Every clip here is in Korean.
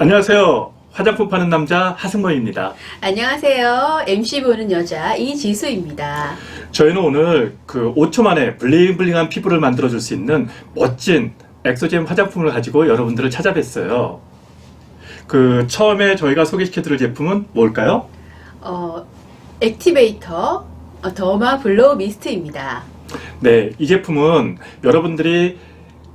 안녕하세요. 화장품 파는 남자 하승모입니다. 안녕하세요. MC 보는 여자 이지수입니다. 저희는 오늘 그 5초 만에 블링블링한 피부를 만들어줄 수 있는 멋진 엑소잼 화장품을 가지고 여러분들을 찾아뵀어요. 그 처음에 저희가 소개시켜드릴 제품은 뭘까요? 어, 액티베이터 어, 더마 블로우 미스트입니다. 네, 이 제품은 여러분들이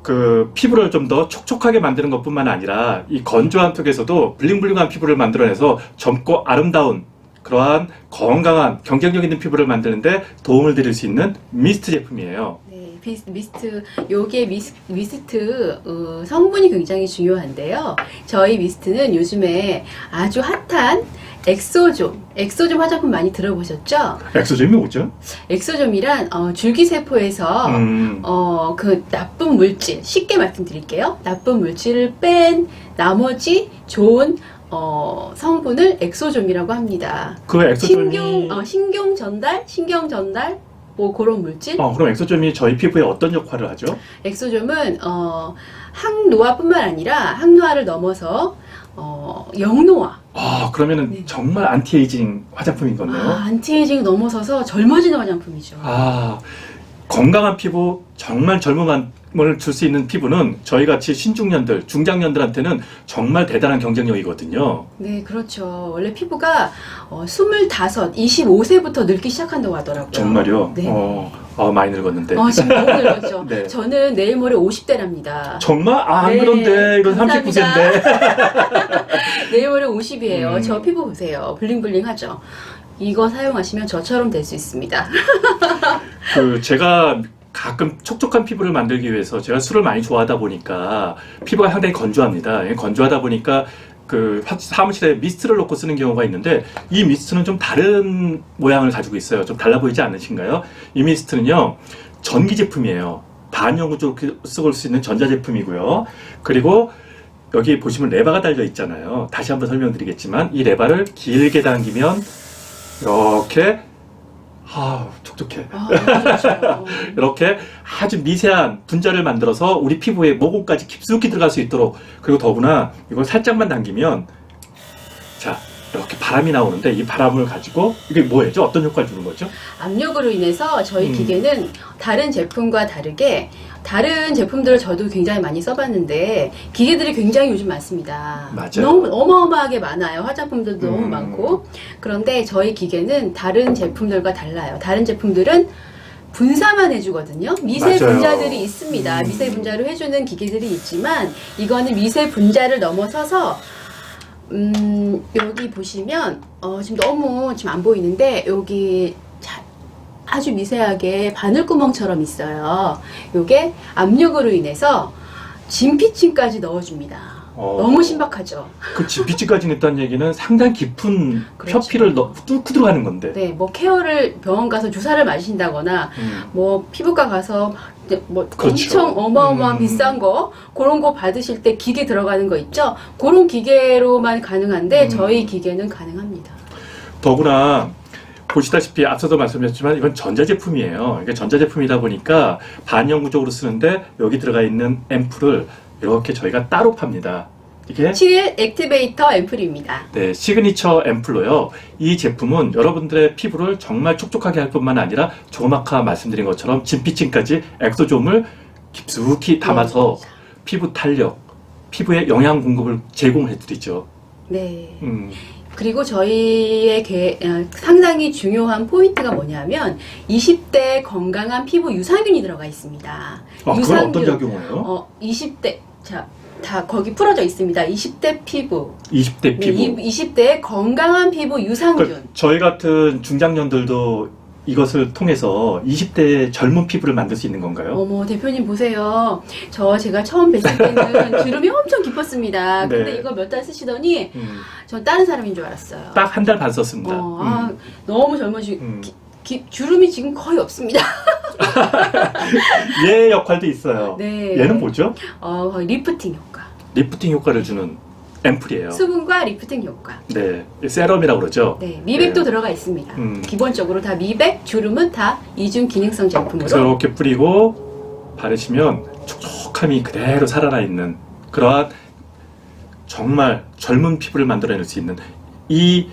그 피부를 좀 더 촉촉하게 만드는 것뿐만 아니라 이 건조한 턱에서도 블링블링한 피부를 만들어내서 젊고 아름다운 그러한 건강한 경쟁력 있는 피부를 만드는데 도움을 드릴 수 있는 미스트 제품이에요. 네, 미스트 요게 미스, 미스트 어, 성분이 굉장히 중요한데요. 저희 미스트는 요즘에 아주 핫한 엑소존, 엑소존 화장품 많이 들어보셨죠? 엑소잼이 뭐죠? 엑소존이란 어, 줄기세포에서 음, 어, 그 나쁜 물질, 쉽게 말씀드릴게요. 나쁜 물질을 뺀 나머지 좋은 어, 성분을 엑소좀이라고 합니다. 그 엑소잼이 신경, 어, 신경 전달, 신경 전달, 뭐 그런 물질. 어, 그럼 엑소잼이 저희 피부에 어떤 역할을 하죠? 엑소좀은 어, 항노화뿐만 아니라 항노화를 넘어서 어, 영노화, 아, 그러면은 네. 정말 안티에이징 화장품인 거네요. 아, 안티에이징 넘어서서 젊어지는 화장품이죠. 아, 건강한 피부, 정말 젊음을 줄 수 있는 피부는 저희 같이 신중년들, 중장년들한테는 정말 대단한 경쟁력이거든요. 네, 그렇죠. 원래 피부가 어, 25, 25세부터 늙기 시작한다고 하더라고요. 정말요? 네. 어, 아, 많이 늙었는데. 어, 지금 너무 늙었죠. 네. 저는 내일 모레 50대랍니다. 정말? 아, 안 네, 그런데, 이건 감사합니다. 39세인데. 내일 모레 50이에요. 음. 저 피부 보세요. 블링블링하죠. 이거 사용하시면 저처럼 될 수 있습니다. 그, 제가 가끔 촉촉한 피부를 만들기 위해서 제가 술을 많이 좋아하다 보니까 피부가 상당히 건조합니다. 예, 건조하다 보니까 그 화- 사무실에 미스트를 놓고 쓰는 경우가 있는데 이 미스트는 좀 다른 모양을 가지고 있어요. 좀 달라 보이지 않으신가요? 이 미스트는요 전기 제품이에요. 반영구적으로 쓸수 있는 전자 제품이고요. 그리고 여기 보시면 레바가 달려 있잖아요. 다시 한번 설명드리겠지만 이 레바를 길게 당기면 이렇게 아 촉촉해. 아, 좋죠. 이렇게 아주 미세한 분자를 만들어서 우리 피부에 모공까지 깊숙이 들어갈 수 있도록 그리고 더구나 이걸 살짝만 당기면 자 이렇게 바람이 나오는데 이 바람을 가지고 이게 뭐예요? 어떤 효과를 주는 거죠? 압력으로 인해서 저희 음. 기계는 다른 제품과 다르게 다른 제품들을 저도 굉장히 많이 써봤는데 기계들이 굉장히 요즘 많습니다. 맞아요. 너무 어마어마하게 많아요. 화장품들도 너무 음. 많고 그런데 저희 기계는 다른 제품들과 달라요. 다른 제품들은 분사만 해주거든요. 미세 맞아요. 분자들이 있습니다. 음. 미세 분자를 해주는 기계들이 있지만 이거는 미세 분자를 넘어서서 음, 여기 보시면 어, 지금 너무 지금 안 보이는데 여기 자- 아주 미세하게 바늘구멍처럼 있어요. 요게 압력으로 인해서 진피층까지 넣어줍니다. 어, 너무 신박하죠. 그 지피치까지 있다는 얘기는 상당히 깊은 그렇죠. 표피를 넣, 뚫고 들어가는 건데. 네, 뭐 케어를 병원 가서 주사를 맞으신다거나 음. 뭐 피부과 가서 뭐 그렇죠. 엄청 어마어마한 음. 비싼 거 그런 거 받으실 때 기계 들어가는 거 있죠? 그런 기계로만 가능한데 음. 저희 기계는 가능합니다. 더구나 보시다시피 앞서도 말씀드렸지만 이건 전자제품이에요. 이게 전자제품이다 보니까 반영구적으로 쓰는데 여기 들어가 있는 앰플을 이렇게 저희가 따로 팝니다. 이게 7 액티베이터 앰플입니다. 네, 시그니처 앰플로요. 이 제품은 여러분들의 피부를 정말 촉촉하게 할 뿐만 아니라 조금 아까 말씀드린 것처럼 진피층까지 엑소좀을 깊숙이 담아서 네. 피부 탄력, 피부에 영양 공급을 제공해 드리죠. 네. 음, 그리고 저희의 개- 어, 상당히 중요한 포인트가 뭐냐면 20대 건강한 피부 유산균이 들어가 있습니다. 아, 그건 유산균. 어떤 작용을 해요? 어, 20대 자, 다 거기 풀어져 있습니다. 20대 피부. 20대 네, 피부. 20대 건강한 피부 유산균. 그 저희 같은 중장년들도 이것을 통해서 20대 젊은 피부를 만들 수 있는 건가요? 어머 대표님 보세요. 저 제가 처음 뵀을 때는 주름이 엄청 깊었습니다. 근데 네. 이거 몇달 쓰시더니 음, 전 다른 사람인 줄 알았어요. 딱 한 달 반 썼습니다. 어, 아, 너무 젊어지 음. 기- 기- 주름이 지금 거의 없습니다. 얘 역할도 있어요. 네. 얘는 뭐죠? 어, 거의 리프팅 효과. 리프팅 효과를 주는 앰플이에요. 수분과 리프팅 효과. 네, 세럼이라고 그러죠. 네, 미백도 네. 들어가 있습니다. 음. 기본적으로 다 미백, 주름은 다 이중 기능성 제품으로. 이렇게 뿌리고 바르시면 촉촉함이 그대로 살아나 있는 그러한 정말 젊은 피부를 만들어낼 수 있는 이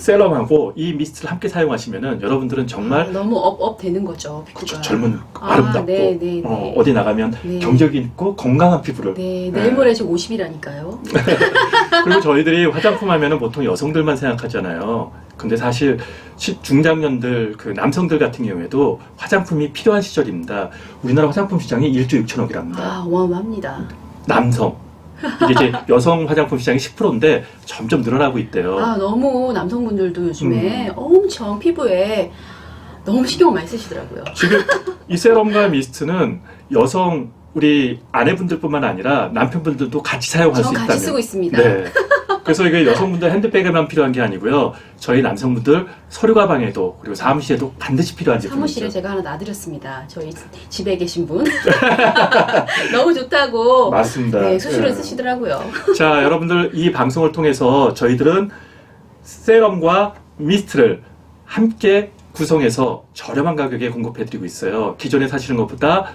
세럼하고 이 미스트를 함께 사용하시면은 여러분들은 정말 아, 너무 업업 되는 거죠. 그쵸, 젊은 아, 아름답고 네, 네, 네. 어, 어디 나가면 네. 경력 있고 건강한 피부를 네, 네. 내일 모레 지금 50이라니까요. 그리고 저희들이 화장품 하면은 보통 여성들만 생각하잖아요. 근데 사실 시- 중장년들 그 남성들 같은 경우에도 화장품이 필요한 시절입니다. 우리나라 화장품 시장이 1조 6천억이랍니다. 아, 어마어마합니다. 남성. 이게 이제 여성 화장품 시장이 10%인데 점점 늘어나고 있대요. 아, 너무 남성분들도 요즘에 음. 엄청 피부에 너무 신경 많이 쓰시더라고요. 지금 이 세럼과 미스트는 여성 우리 아내분들뿐만 아니라 남편분들도 같이 사용할 수저 있다면. 같이 쓰고 있습니다. 네. 그래서 이게 여성분들 핸드백에만 필요한 게 아니고요. 저희 남성분들 서류 가방에도 그리고 사무실에도 반드시 필요한 사무실에 제품이죠. 제가 하나 놔드렸습니다. 저희 집에 계신 분. 너무 좋다고. 맞습니다. 네, 수시로 예. 쓰시더라고요. 자, 여러분들 이 방송을 통해서 저희들은 세럼과 미스트를 함께 구성해서 저렴한 가격에 공급해드리고 있어요. 기존에 사시는 것보다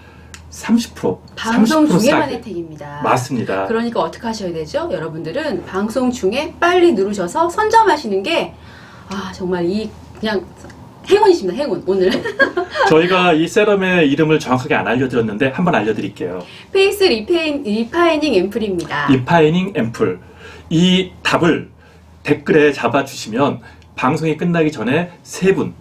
30% 방송 30% 중에만 싸게. 혜택입니다. 맞습니다. 그러니까 어떻게 하셔야 되죠? 여러분들은 방송 중에 빨리 누르셔서 선점하시는 게, 아, 정말 이, 그냥, 행운이십니다, 행운, 오늘. 저희가 이 세럼의 이름을 정확하게 안 알려드렸는데 한번 알려드릴게요. 페이스 리페인, 리파이닝 앰플입니다. 리파이닝 앰플. 이 답을 댓글에 잡아주시면 방송이 끝나기 전에 세 분,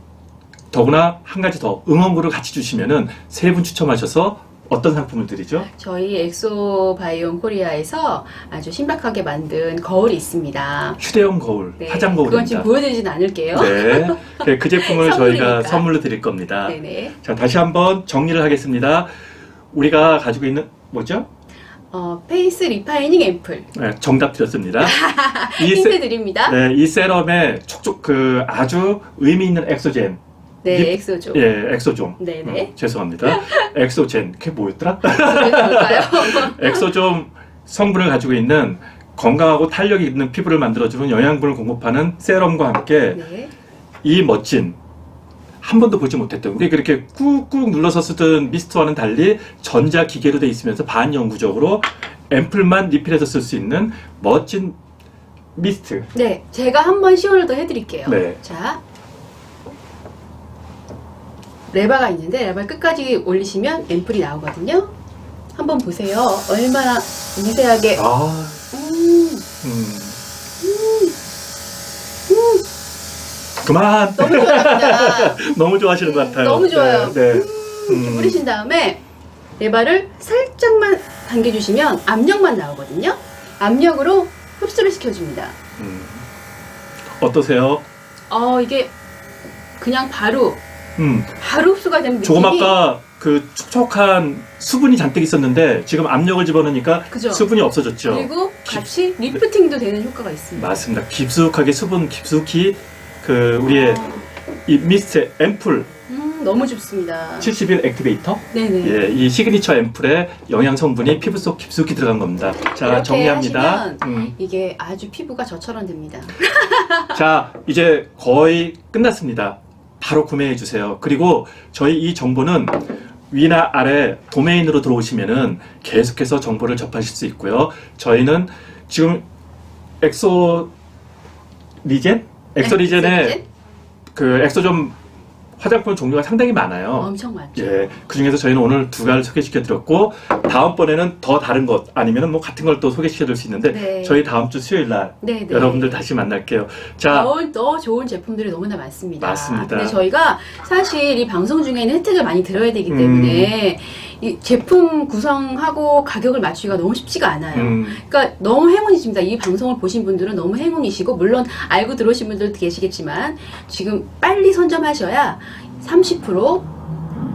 더구나 한 가지 더 응원글을 같이 주시면은 세 분 추첨하셔서 어떤 상품을 드리죠? 저희 엑소 바이온 코리아에서 아주 신박하게 만든 거울이 있습니다. 휴대용 거울, 네, 화장 그건 거울입니다. 지금 보여드리진 않을게요. 네, 네, 그 제품을 저희가 선물이니까. 선물로 드릴 겁니다. 네네. 자, 다시 한번 정리를 하겠습니다. 우리가 가지고 있는 뭐죠? 어, 페이스 리파이닝 앰플. 네, 정답 드렸습니다. 이, 힌트 세, 드립니다. 네, 이 세럼에 촉촉 그 아주 의미 있는 엑소젠 네, 립- 엑소죠. 예, 엑소좀. 네네. 어, 죄송합니다. 엑소젠. 그게 뭐였더라? 엑소좀 성분을 가지고 있는 건강하고 탄력이 있는 피부를 만들어주는 영양분을 공급하는 세럼과 함께 네. 이 멋진 한 번도 보지 못했던 우리 그렇게 꾹꾹 눌러서 쓰던 미스트와는 달리 전자 기계로 돼 있으면서 반영구적으로 앰플만 리필해서 쓸 수 있는 멋진 미스트. 네, 제가 한번 시연을 더 해드릴게요. 네. 자, 레바가 있는데 레바 끝까지 올리시면 앰플이 나오거든요. 한번 보세요. 얼마나 미세하게. 아, 음, 음. 그만. 너무 좋아합니다. 너무 좋아하시는 것 같아요. 너무 좋아요. 네. 네. 이렇게 음. 뿌리신 다음에 레바를 살짝만 당겨주시면 압력만 나오거든요. 압력으로 흡수를 시켜줍니다. 음. 어떠세요? 어, 이게 그냥 바로 음. 바로 흡수가 느낌이 조금 아까 그 촉촉한 수분이 잔뜩 있었는데 지금 압력을 집어넣으니까 그죠? 수분이 없어졌죠. 그리고 같이 리프팅도 되는 효과가 있습니다. 맞습니다. 깊숙하게 수분 깊숙이 그 우리의 어, 이 미스트 앰플 음, 너무 좋습니다. 70일 액티베이터 네네. 예, 이 시그니처 앰플의 영양 성분이 피부 속 깊숙이 들어간 겁니다. 자, 이렇게 정리합니다. 하시면 음. 이게 아주 피부가 저처럼 됩니다. 자, 이제 거의 끝났습니다. 바로 구매해 주세요. 그리고 저희 이 정보는 위나 아래 도메인으로 들어오시면은 계속해서 정보를 접하실 수 있고요. 저희는 지금 엑소 리젠? 엑소 리젠의 엑소리젠? 그 엑소점 화장품 종류가 상당히 많아요. 엄청 많죠. 예, 그 중에서 저희는 오늘 두 가지를 소개시켜 드렸고 다음번에는 더 다른 것 아니면은 뭐 같은 걸 또 소개시켜 드릴 수 있는데 네. 저희 다음 주 수요일 날 네 네. 여러분들 다시 만날게요. 자, 더, 더 좋은 제품들이 너무나 많습니다. 맞습니다. 근데 저희가 사실 이 방송 중에는 혜택을 많이 들어야 되기 음. 때문에 이 제품 구성하고 가격을 맞추기가 너무 쉽지가 않아요. 음, 그러니까 너무 행운이십니다. 이 방송을 보신 분들은 너무 행운이시고 물론 알고 들어오신 분들도 계시겠지만 지금 빨리 선점하셔야 30%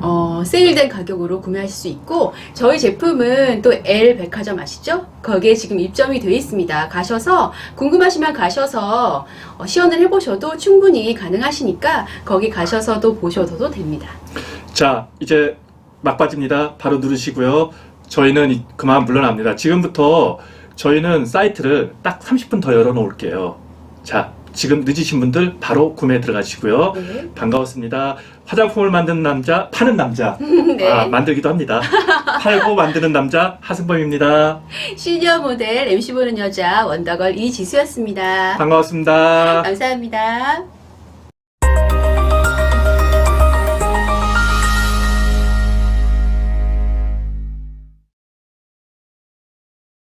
어, 세일된 가격으로 구매하실 수 있고 저희 제품은 또 L 백화점 아시죠? 거기에 지금 입점이 되어 있습니다. 가셔서 궁금하시면 가셔서 어, 시연을 해보셔도 충분히 가능하시니까 거기 가셔서도 보셔도 됩니다. 자, 이제 막바지입니다. 바로 누르시고요. 저희는 이- 그만 물러납니다. 지금부터 저희는 사이트를 딱 30분 더 열어 놓을게요. 자, 지금 늦으신 분들 바로 구매 들어가시고요. 네. 반가웠습니다. 화장품을 만드는 남자, 파는 남자. 네. 아, 만들기도 합니다. 팔고 만드는 남자 하승범입니다. 시니어 모델 MC 보는 여자 원더걸 이지수였습니다. 반가웠습니다. 감사합니다.